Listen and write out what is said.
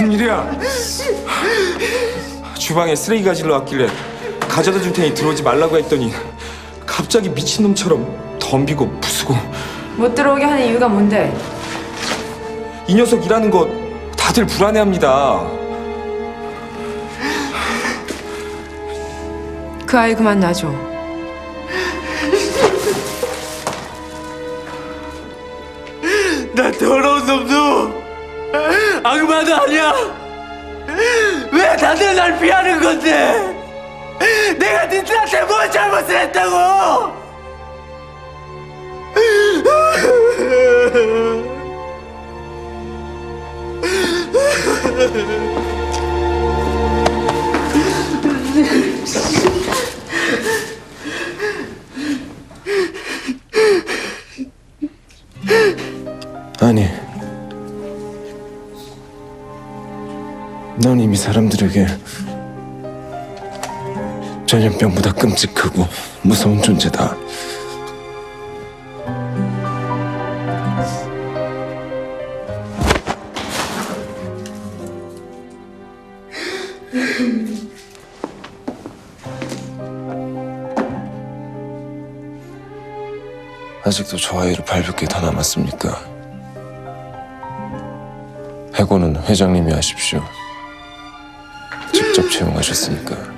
무슨 일이야? 주방에 쓰레기 가지러 왔길래 가져다 줄 테니 들어오지 말라고 했더니 갑자기 미친놈처럼 덤비고 부수고 못 들어오게 하는 이유가 뭔데? 이 녀석 일하는 거 다들 불안해합니다. 그 아이 그만 놔줘. 나 더러운 놈도 악마도 아니야. 왜 다들 날 피하는 건데? 내가 니들한테 뭘 잘못을 했다고? 아니, 넌 이미 사람들에게 전염병보다 끔찍하고 무서운 존재다. 아직도 저 아이를 밟을 게 더 남았습니까? 해고는 회장님이 하십시오. 직접 채용하셨으니까.